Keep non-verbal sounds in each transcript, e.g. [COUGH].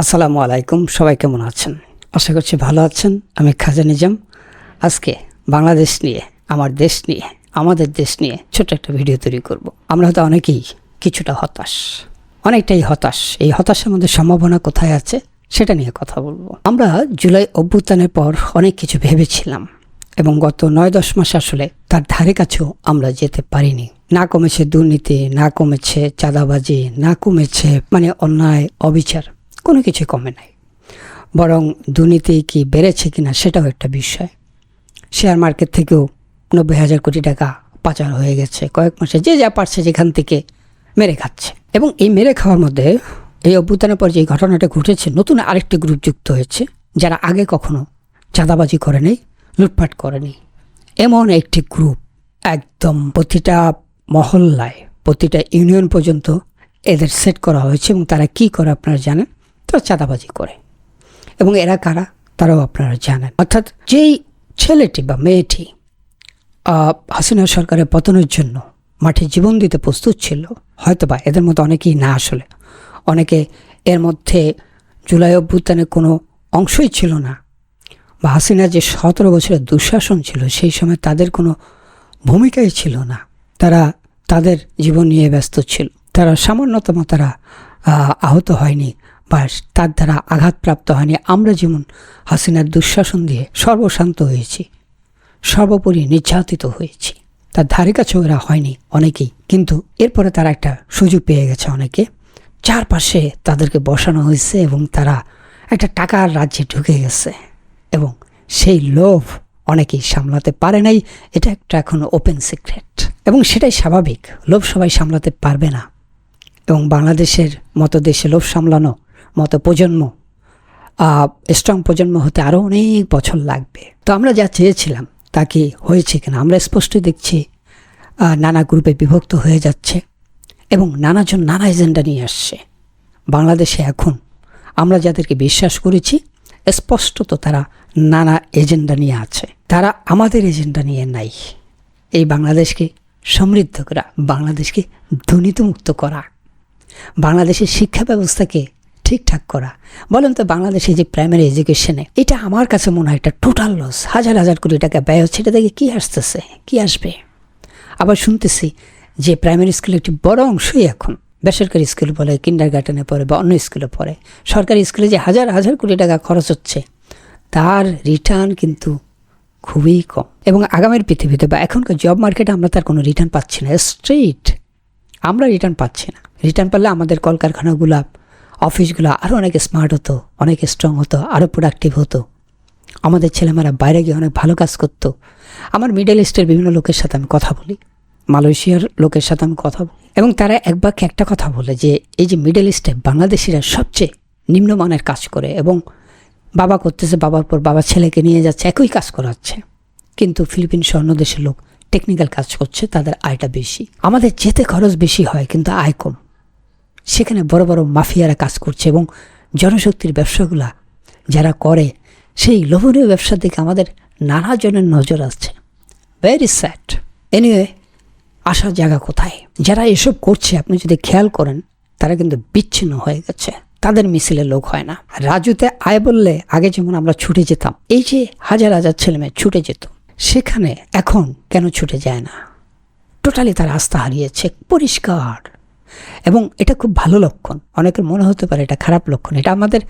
আসসালামু আলাইকুম, সবাই কেমন আছেন? আশা করছি ভালো আছেন। আমি খাজা নিজাম। আজকে বাংলাদেশ নিয়ে, আমার দেশ নিয়ে, আমাদের দেশ নিয়ে ছোট একটা ভিডিও তৈরি করব। আমরা হয়তো অনেকেই কিছুটা হতাশ। অনেকটাই হতাশ। এই হতাশের মধ্যে সম্ভাবনা কোথায় আছে সেটা নিয়ে কথা বলব। আমরা জুলাই অভ্যুত্থানের পর অনেক কিছু ভেবেছিলাম এবং গত নয় দশ মাস আসলে তার ধারে কাছেও আমরা যেতে পারিনি। না কমেছে দুর্নীতি, না কমেছে চাঁদাবাজি, না কমেছে মানে অন্যায়, অবিচার। কোনো কিছু কমে নাই। বরং দুর্নীতি কি বেড়েছে কিনা সেটাও একটা বিষয়। শেয়ার মার্কেট থেকেও নব্বই হাজার কোটি টাকা পাচার হয়ে গেছে কয়েক মাসে। যে যা পারছে যেখান থেকে মেরে খাচ্ছে। এবং এই মেরে খাওয়ার মধ্যে এই অভ্যুত্থানের পর যে ঘটনাটা ঘটেছে, নতুন আরেকটি গ্রুপ যুক্ত হয়েছে, যারা আগে কখনো চাঁদাবাজি করেনি, লুটপাট করেনি। এমন একটি গ্রুপ একদম প্রতিটা মহল্লায়, প্রতিটা ইউনিয়ন পর্যন্ত এদের সেট করা হয়েছে। এবং তারা কি করে আপনারা জানেন? তারা চাঁদাবাজি করে। এবং এরা কারা? তারাও আপনারা জানেন। অর্থাৎ যেই ছেলেটি বা মেয়েটি হাসিনা সরকারের পতনের জন্য মাঠে জীবন দিতে প্রস্তুত ছিল, হয়তোবা এদের মধ্যে অনেকেই না আসলে। অনেকে এর মধ্যে জুলাই অভ্যুত্থানের কোনো অংশই ছিল না, বা হাসিনা যে সতেরো বছরের দুঃশাসন ছিল, সেই সময় তাদের কোনো ভূমিকাই ছিল না। তারা তাদের জীবন নিয়ে ব্যস্ত ছিল। তারা সামান্যতম তারা আহত হয়নি। বা তার দ্বারা আঘাতপ্রাপ্ত হয়নি। আমরা যেমন হাসিনার দুঃশাসন দিয়ে সর্বশান্ত হয়েছি, সর্বোপরি নির্যাতিত হয়েছি। তার ধারে কাছে ওরা হয়নি অনেকেই। কিন্তু এরপরে তারা একটা সুযোগ পেয়ে গেছে অনেকে। চারপাশে তাদেরকে বসানো হয়েছে এবং তারা একটা টাকার রাজ্যে ঢুকে গেছে এবং সেই লোভ অনেকেই সামলাতে পারে নাই। এটা একটা এখন ওপেন সিক্রেট এবং সেটাই স্বাভাবিক। লোভ সবাই সামলাতে পারবে না। এবং বাংলাদেশের মতো দেশে লোভ সামলানো মতো প্রজন্ম স্ট্রং প্রজন্ম হতে আরও অনেক বছর লাগবে। তো আমরা যা চেয়েছিলাম, তা কি হয়েছে কিনা? আমরা স্পষ্ট দেখছি নানা গ্রুপে বিভক্ত হয়ে যাচ্ছে এবং নানাজন নানা এজেন্ডা নিয়ে আসছে। বাংলাদেশে এখন আমরা যাদেরকে বিশ্বাস করেছি, স্পষ্টত তারা নানা এজেন্ডা নিয়ে আছে। তারা আমাদের এজেন্ডা নিয়ে নাই। এই বাংলাদেশকে সমৃদ্ধ করা, বাংলাদেশকে দুর্নীতিমুক্ত করা, বাংলাদেশের শিক্ষা ব্যবস্থাকে ঠিকঠাক করা। বলেন তো বাংলাদেশে যে প্রাইমারি এডুকেশনে এটা আমার কাছে মনে হয় একটা টোটাল লস হাজার হাজার কোটি টাকা ব্যয় হচ্ছে, এটা থেকে কী আসতেছে কী আসবে? আবার শুনতেছি যে প্রাইমারি স্কুলের একটি বড় অংশই এখন, বেসরকারি স্কুল পড়ে কিন্ডার গার্ডেনে পড়ে বা অন্য স্কুলে পড়ে। সরকারি স্কুলে যে হাজার হাজার কোটি টাকা খরচ হচ্ছে, তার রিটার্ন কিন্তু খুবই কম। এবং আগামীর পৃথিবীতে বা এখনকার জব মার্কেটে আমরা তার কোনো রিটার্ন পাচ্ছি না। স্ট্রেইট আমরা রিটার্ন পাচ্ছি না। রিটার্ন পারলে আমাদের কলকারখানাগুলো অফিসগুলো আরও অনেক স্মার্ট হতো, অনেক স্ট্রং হতো আরও প্রোডাক্টিভ হতো। আমাদের ছেলেমেয়েরা বাইরে গিয়ে অনেক ভালো কাজ করতো। আমার মিডল ইস্টের বিভিন্ন লোকের সাথে আমি কথা বলি, মালয়েশিয়ার লোকের সাথে আমি কথা বলি, এবং তারা এক বাক্যে একটা কথা বলে যে, এই যে মিডল ইস্টে বাংলাদেশিরা সবচেয়ে নিম্নমানের কাজ করে, এবং বাবা করতেছে বাবার পর বাবা ছেলেকে নিয়ে যাচ্ছে, একই কাজ করাচ্ছে। কিন্তু ফিলিপিন অন্য দেশের লোক টেকনিক্যাল কাজ করছে, তাদের আয়টা বেশি। আমাদের যেতে খরচ বেশি হয়, কিন্তু আয় কম। সেখানে বড় বড় মাফিয়ারা কাজ করছে এবং জনশক্তির ব্যবসাগুলা যারা করে, সেই লোভনীয় ব্যবসার দিকে আমাদের নানা জনের নজর আসছে। ভেরি স্যাড এনিওয়ে আসার জায়গা কোথায়? যারা এসব করছে, আপনি যদি খেয়াল করেন, তারা কিন্তু বিচ্ছিন্ন হয়ে গেছে। তাদের মিছিলে লোক হয় না। রাজুতে আয় বললে, আগে যেমন আমরা ছুটে যেতাম, এই যে হাজার হাজার ছেলেমেয়ে ছুটে যেত, সেখানে এখন কেন ছুটে যায় না? টোটালি তার আস্থা হারিয়েছে, পরিষ্কার। এবং এটা খুব ভালো লক্ষণ। অনেকের মনে হতে পারে এটা খারাপ লক্ষণ। এটা আমাদের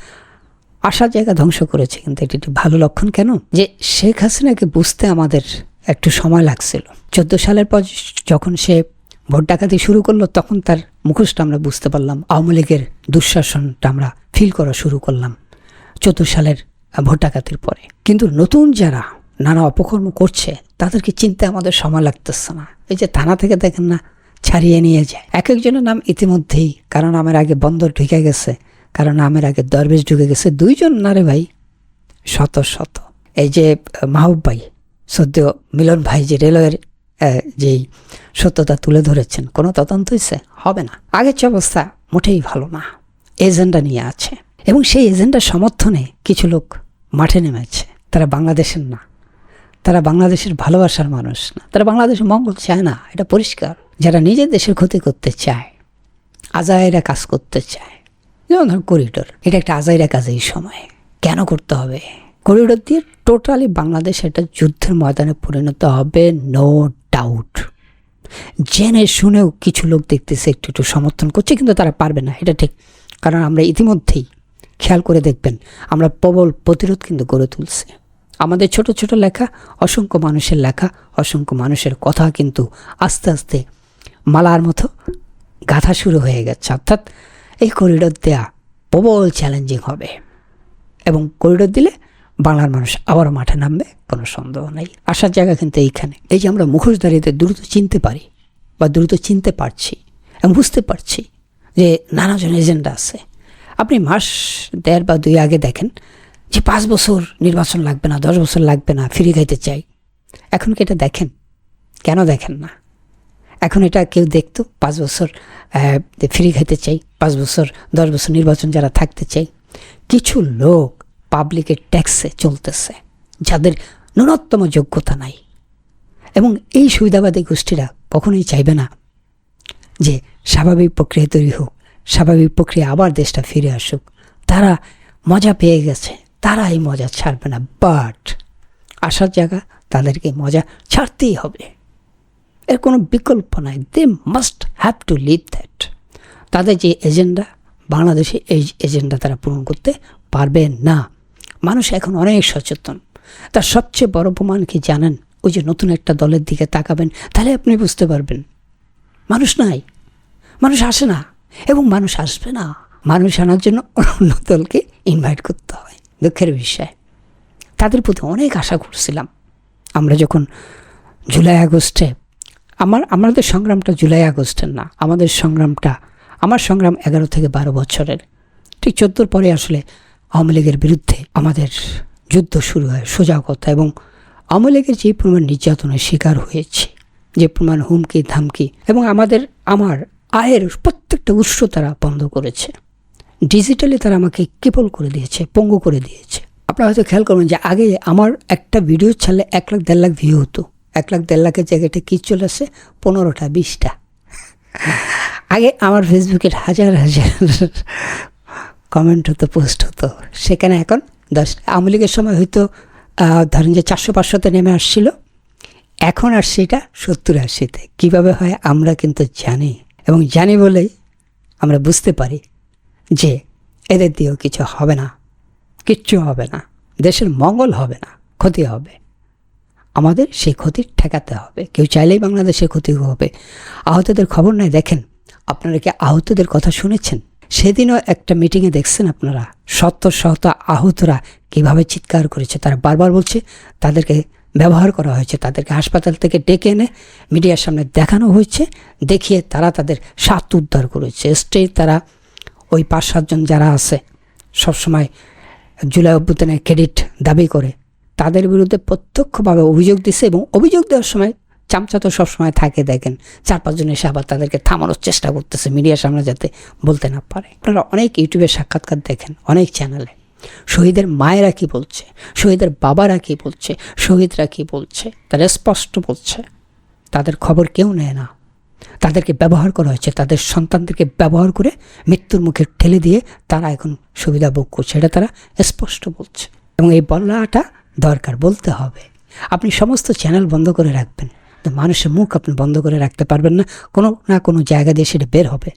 আসার জায়গা ধ্বংস করেছে, কিন্তু এটি একটি ভালো লক্ষণ কেন? যে শেখ হাসিনাকে বুঝতে আমাদের একটু সময় লাগছিল। চোদ্দ সালের পর যখন সে ভোট ডাকাতি শুরু করল, তখন তার মুখোশটা আমরা বুঝতে পারলাম। আওয়ামী লীগের দুঃশাসনটা আমরা ফিল করা শুরু করলাম চোদ্দ সালের ভোট ডাকাতির পরে। কিন্তু নতুন যারা নানা অপকর্ম করছে, তাদেরকে চিনতে আমাদের সময় লাগতেছে না। এই যে থানা থেকে দেখেন না ছাড়িয়ে নিয়ে যায়। এক একজনের নাম ইতিমধ্যেই, কারণ আমার আগে বন্দর ঢুকে গেছে, কারণ আমার আগে দরবেশ ঢুকে গেছে। দুইজন না রে ভাই, শত শত। এই যে, মাহবুব ভাই সদ্য মিলন ভাই যে রেলওয়ের যেই সত্যতা তুলে ধরেছেন, কোনো তদন্ত হয়েছে হবে না। আগের যে অবস্থা মোটেই ভালো না। এজেন্ডা নিয়ে আছে। এবং সেই এজেন্ডার সমর্থনে কিছু লোক মাঠে নেমেছে। তারা বাংলাদেশের না। তারা বাংলাদেশের ভালোবাসার মানুষ না। তারা বাংলাদেশের মঙ্গল চায় না, এটা পরিষ্কার। যারা নিজের দেশের ক্ষতি করতে চায়, আজায়েরা কাজ করতে চায়, যেমন ধরুন করিডোর এটা একটা আজাইরা কাজ এই সময়। কেন করতে হবে? করিডোর দিয়ে টোটালি বাংলাদেশ একটা যুদ্ধের ময়দানে পরিণত হবে নো ডাউট জেনে শুনেও কিছু লোক দেখতেছে, একটু একটু সমর্থন করছে, কিন্তু তারা পারবে না, এটা ঠিক। কারণ আমরা ইতিমধ্যেই খেয়াল করে দেখবেন, আমরা প্রবল প্রতিরোধ কিন্তু গড়ে তুলছি। আমাদের ছোট ছোট লেখা, অসংখ্য মানুষের লেখা, অসংখ্য মানুষের কথা কিন্তু আস্তে আস্তে মালার মতো গাথা শুরু হয়ে গেছে। অর্থাৎ এই করিডোর দেয়া প্রবল চ্যালেঞ্জিং হবে। এবং করিডোর দিলে বাংলার মানুষ আবারও মাঠে নামবে, কোনো সন্দেহ নেই। আসার জায়গা কিন্তু এইখানে। এই যে আমরা মুখোশধারীদের দ্রুত চিনতে পারি বা দ্রুত চিনতে পারছি এবং বুঝতে পারছি যে নানাজন এজেন্ডা আছে। আপনি মাস দেড় বা দুই আগে দেখেন যে পাঁচ বছর নির্বাচন লাগবে না, দশ বছর লাগবে না ফ্রি খাইতে চাই। এখন কি এটা দেখেন? কেন দেখেন না? এখন এটা কেউ দেখতো পাঁচ বছর ফ্রি খাইতে চাই, পাঁচ বছর, দশ বছর নির্বাচন যারা থাকতে চাই। কিছু লোক পাবলিকের ট্যাক্সে চলতেছে, যাদের ন্যূনতম যোগ্যতা নাই। এবং এই সুবিধাবাদী গোষ্ঠীরা কখনোই চাইবে না যে স্বাভাবিক প্রক্রিয়া তৈরি হোক, স্বাভাবিক প্রক্রিয়া আবার দেশটা ফিরে আসুক। তারা মজা পেয়ে গেছে। তারা এই মজা ছাড়বে না বাট আসার জায়গা তাদেরকে মজা ছাড়তেই হবে। এর কোনো বিকল্প নাই they must have to live that তাদের যে এজেন্ডা বাংলাদেশে এই এজেন্ডা তারা পূরণ করতে পারবে না। মানুষ এখন অনেক সচেতন। তার সবচেয়ে বড় প্রমাণ কি জানেন? ওই যে নতুন একটা দলের দিকে তাকাবেন, তাহলে আপনি বুঝতে পারবেন। মানুষ নাই। মানুষ আসে না। এবং মানুষ আসবে না। মানুষ আনার জন্য অন্য দলকে ইনভাইট করতে হয়। দুঃখের বিষয়। তাদের প্রতি অনেক আশা করছিলাম। আমরা যখন জুলাই আগস্টে, আমার, আমাদের সংগ্রামটা জুলাই আগস্টের না, আমাদের সংগ্রামটা, আমার সংগ্রাম এগারো থেকে বারো বছরের। ঠিক চোদ্দোর পরে আসলে আওয়ামী লীগের বিরুদ্ধে আমাদের যুদ্ধ শুরু হয়, সোজা কথা। এবং আওয়ামী লীগের যে পরিমাণ নির্যাতনের শিকার হয়েছে, যে পরিমাণ হুমকি, ধামকি, এবং আমাদের, আমার আয়ের প্রত্যেকটা উৎস তারা বন্ধ করেছে। ডিজিটালি তারা আমাকে কেবল করে দিয়েছে, পঙ্গু করে দিয়েছে। আপনারা হয়তো খেয়াল করবেন যে আগে আমার একটা ভিডিও ছাড়লে এক লাখ, দেড় লাখ ভিউ হতো। এক লাখ, দেড় লাখের জায়গাটা কী চলে আসে? পনেরোটা, বিশটা। আগে আমার ফেসবুকের হাজার হাজার কমেন্ট হতো পোস্ট হতো। সেখানে এখন দশটা আওয়ামী লীগের সময় হয়তো ধরেন যে চারশো, পাঁচশোতে নেমে আসছিল। এখন আর সেটা সত্তর, আশিতে। কীভাবে হয় আমরা কিন্তু জানি। এবং জানি বলেই আমরা বুঝতে পারি। যে এদের দিয়েও কিছু হবে না, কিচ্ছু হবে না, দেশের মঙ্গল হবে না, ক্ষতি হবে। আমাদের সেই ক্ষতি ঠেকাতে হবে। কেউ চাইলেই বাংলাদেশে ক্ষতি হবে। আহতদের খবর নাই, দেখেন। আপনারা কি আহতদের কথা শুনেছেন? সেদিনও একটা মিটিংয়ে দেখছেন আপনারা? শত শত আহতরা কীভাবে চিৎকার করেছে, তারা বারবার বলছে, তাদেরকে ব্যবহার করা হয়েছে, তাদেরকে হাসপাতাল থেকে ডেকে এনে মিডিয়ার সামনে দেখানো হয়েছে, দেখিয়ে তারা তাদের স্বাদ উদ্ধার করেছে। স্টেজ তারা ওই পাঁচ সাতজন যারা আছে, সবসময় জুলাই অভ্যুত্থানের ক্রেডিট দাবি করে, তাদের বিরুদ্ধে প্রত্যক্ষভাবে অভিযোগ দিছে এবং অভিযোগ দেওয়ার সময় চামচা তো সবসময় থাকে, দেখেন। চার পাঁচজন এসে আবার তাদেরকে থামানোর চেষ্টা করতেছে মিডিয়ার সামনে যাতে বলতে না পারে। আপনারা অনেক ইউটিউবে সাক্ষাৎকার দেখেন, অনেক চ্যানেলে। শহীদের মায়েরা কি বলছে? শহীদের বাবারা কি বলছে? শহীদরা কি বলছে? তারা স্পষ্ট বলছে। তাদের খবর কেউ নেয় না। তাদেরকে ব্যবহার করা হয়েছে। তাদের সন্তানদেরকে ব্যবহার করে মৃত্যুর মুখে ঠেলে দিয়ে তারা এখন সুবিধা ভোগ করছে। এটা তারা স্পষ্ট বলছে। এবং এই বলাটা দরকার, বলতে হবে। আপনি সমস্ত চ্যানেল বন্ধ করে রাখবেন। তো মানুষের মুখ আপনি বন্ধ করে রাখতে পারবেন না। কোনো না কোনো জায়গা দিয়ে সেটা বের হবে।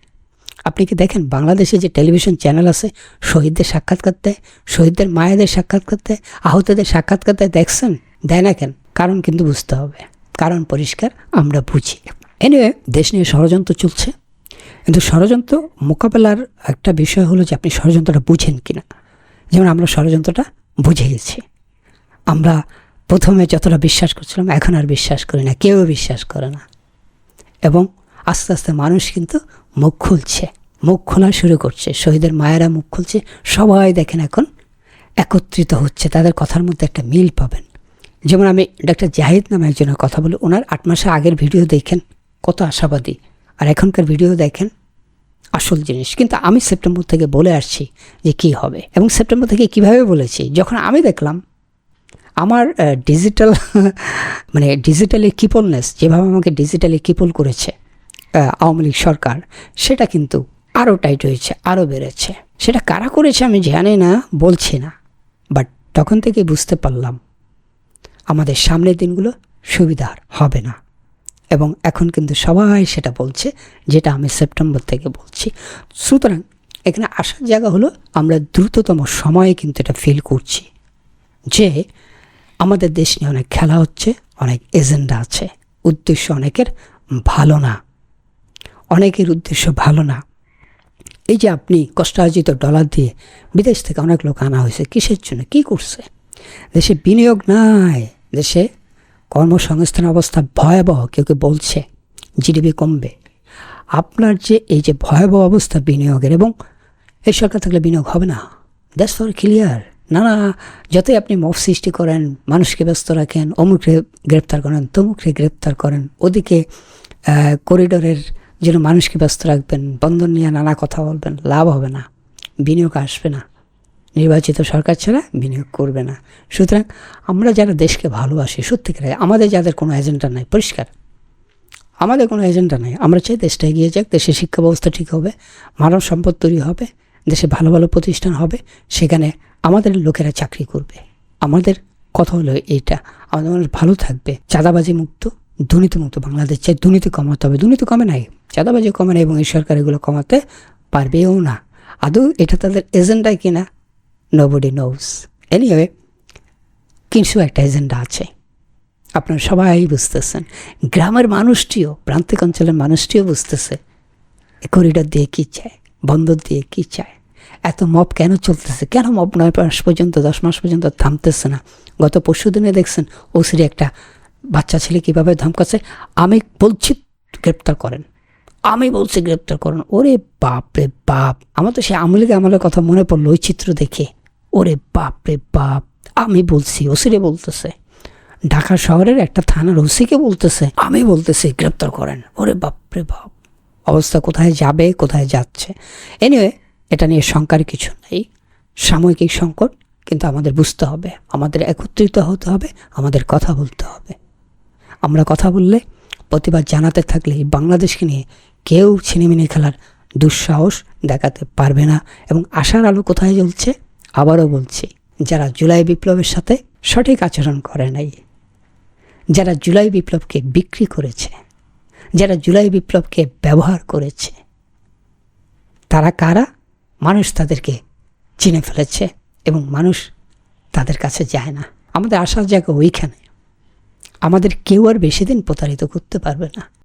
আপনি কি দেখেন, বাংলাদেশে যে টেলিভিশন চ্যানেল আছে, শহীদদের সাক্ষাৎকার দেয়, শহীদদের মায়েদের সাক্ষাৎকার দেয়, আহতদের সাক্ষাৎকার দেয়, দেখছেন? দেয় না কেন? কারণ কিন্তু বুঝতে হবে। কারণ পরিষ্কার, আমরা বুঝি। এনিওয়ে দেশ নিয়ে ষড়যন্ত্র চলছে। কিন্তু ষড়যন্ত্র মোকাবেলার একটা বিষয় হলো যে আপনি ষড়যন্ত্রটা বুঝেন কিনা। যেমন আমরা ষড়যন্ত্রটা বুঝে গেছি আমরা প্রথমে যতটা বিশ্বাস করছিলাম, এখন আর বিশ্বাস করি না, কেউ বিশ্বাস করে না। এবং আস্তে আস্তে মানুষ কিন্তু মুখ খুলছে, মুখ খোলা শুরু করছে। শহীদের মায়েরা মুখ খুলছে, সবাই দেখেন এখন একত্রিত হচ্ছে, তাদের কথার মধ্যে একটা মিল পাবেন। যেমন আমি ডাক্তার জাহিদ নামে একজনের কথা বলি, ওনার আট মাসে আগের ভিডিও দেখেন। কত আশাবাদী। আর এখনকার ভিডিও দেখেন, আসল জিনিস। কিন্তু আমি সেপ্টেম্বর থেকে বলে আসছি যে কি হবে। এবং সেপ্টেম্বর থেকে কীভাবে বলেছি? যখন আমি দেখলাম, আমার ডিজিটাল [LAUGHS] মানে ডিজিটালি কিপলনেস যেভাবে আমাকে ডিজিটালি কিপল করেছে আওয়ামী লীগ সরকার, সেটা কিন্তু আরও টাইট হয়েছে আরও বেড়েছে। সেটা কারা করেছে আমি জানি না, বলছি না। বাট তখন থেকে বুঝতে পারলাম, আমাদের সামনের দিনগুলো সুবিধার হবে না। এবং এখন কিন্তু সবাই সেটা বলছে, যেটা আমি সেপ্টেম্বর থেকে বলছি। সুতরাং এখানে আসার জায়গা হলো আমরা দ্রুততম সময়ে কিন্তু এটা ফিল করছি যে আমাদের দেশ নিয়ে অনেক খেলা হচ্ছে, অনেক এজেন্ডা আছে। উদ্দেশ্য অনেকের ভালো না। অনেকের উদ্দেশ্য ভালো না। এই যে আপনি কষ্টার্জিত ডলার দিয়ে বিদেশ থেকে অনেক লোক আনা হয়েছে, কিসের জন্য? কি করছে? দেশে বিনিয়োগ নাই। দেশে কর্মসংস্থান অবস্থা ভয়াবহ, কেউ কেউ বলছে জিডিপি কমবে। আপনার যে এই যে ভয়াবহ অবস্থা বিনিয়োগের এবং এই সরকার থাকলে বিনিয়োগ হবে না দ্যাটস ফর ক্লিয়ার না না, যতই আপনি মফ সৃষ্টি করেন, মানুষকে ব্যস্ত রাখেন, অমুকরে গ্রেপ্তার করেন, তমুকরে গ্রেপ্তার করেন, ওদিকে করিডোরের জন্য মানুষকে ব্যস্ত রাখবেন, বন্ধন নিয়ে নানা কথা বলবেন, লাভ হবে না, বিনিয়োগ আসবে না। নির্বাচিত সরকার ছাড়া বিনিয়োগ করবে না। সুতরাং আমরা যারা দেশকে ভালোবাসি, সত্যিকারে আমাদের যাদের কোনো এজেন্ডা নাই, পরিষ্কার। আমাদের কোনো এজেন্ডা নাই। আমরা চাই দেশটা এগিয়ে যাক, দেশের শিক্ষা ব্যবস্থা ঠিক হবে, মানব সম্পদ তৈরি হবে, দেশে ভালো ভালো প্রতিষ্ঠান হবে, সেখানে আমাদের লোকেরা চাকরি করবে। আমাদের কথা হলো এইটা, আমাদের মানুষ ভালো থাকবে, চাঁদাবাজি মুক্ত, দুর্নীতি মুক্ত বাংলাদেশ চাই, দুর্নীতি কমাতে হবে। দুর্নীতি কমে নাই, চাঁদাবাজি কমে না এবং এই সরকার এগুলো কমাতে পারবেও না। আদৌ এটা তাদের এজেন্ডায় কিনা নোবডি নোস এনিওয়ে কিছু একটা এজেন্ডা আছে। আপনারা সবাই বুঝতেছেন। গ্রামের মানুষটিও, প্রান্তিক অঞ্চলের মানুষটিও বুঝতেছে। করিডর দিয়ে কী চায়? বন্দর দিয়ে কী চায়? এত মপ কেন চলতেছে? কেন মপ নয়? মাস পর্যন্ত, দশ মাস পর্যন্ত থামতেছে না। গত পরশু দিনে দেখছেন ওসিরি একটা বাচ্চা ছেলে কীভাবে ধমকাচ্ছে? আমি বলছি, গ্রেপ্তার করেন। আমি বলছি, গ্রেপ্তার করেন। ওরে বাপ রে বাপ! আমার তো সে আমলিকে আমলের কথা মনে পড়ল, ওই চিত্র দেখে। ওরে বাপ রে বাপ, আমি বলছি, ওসিরে বলতেছে। ঢাকা শহরের একটা থানার ওসিকে বলতেছে, আমি বলতেছি, গ্রেপ্তার করেন। ওরে বাপ রে বাপ, অবস্থা কোথায় যাবে, কোথায় যাচ্ছে? এনিওয়ে এটা নিয়ে শঙ্কার কিছু নেই। সাময়িক সংকট, কিন্তু আমাদের বুঝতে হবে, আমাদের একত্রিত হতে হবে, আমাদের কথা বলতে হবে। আমরা কথা বললে, প্রতিবাদ জানাতে থাকলে বাংলাদেশকে নিয়ে কেউ ছিনিমিনি খেলার দুঃসাহস দেখাতে পারবে না। এবং আশার আলো কোথায় জ্বলছে? আবারও বলছি, যারা জুলাই বিপ্লবের সাথে সঠিক আচরণ করে নাই, যারা জুলাই বিপ্লবকে বিক্রি করেছে, যারা জুলাই বিপ্লবকে ব্যবহার করেছে, তারা কারা? মানুষ তাদেরকে চিনে ফেলেছে এবং মানুষ তাদের কাছে যায় না। আমাদের আসার জায়গা ওইখানে। আমাদের কেউ আর বেশি দিন প্রতারিত করতে পারবে না।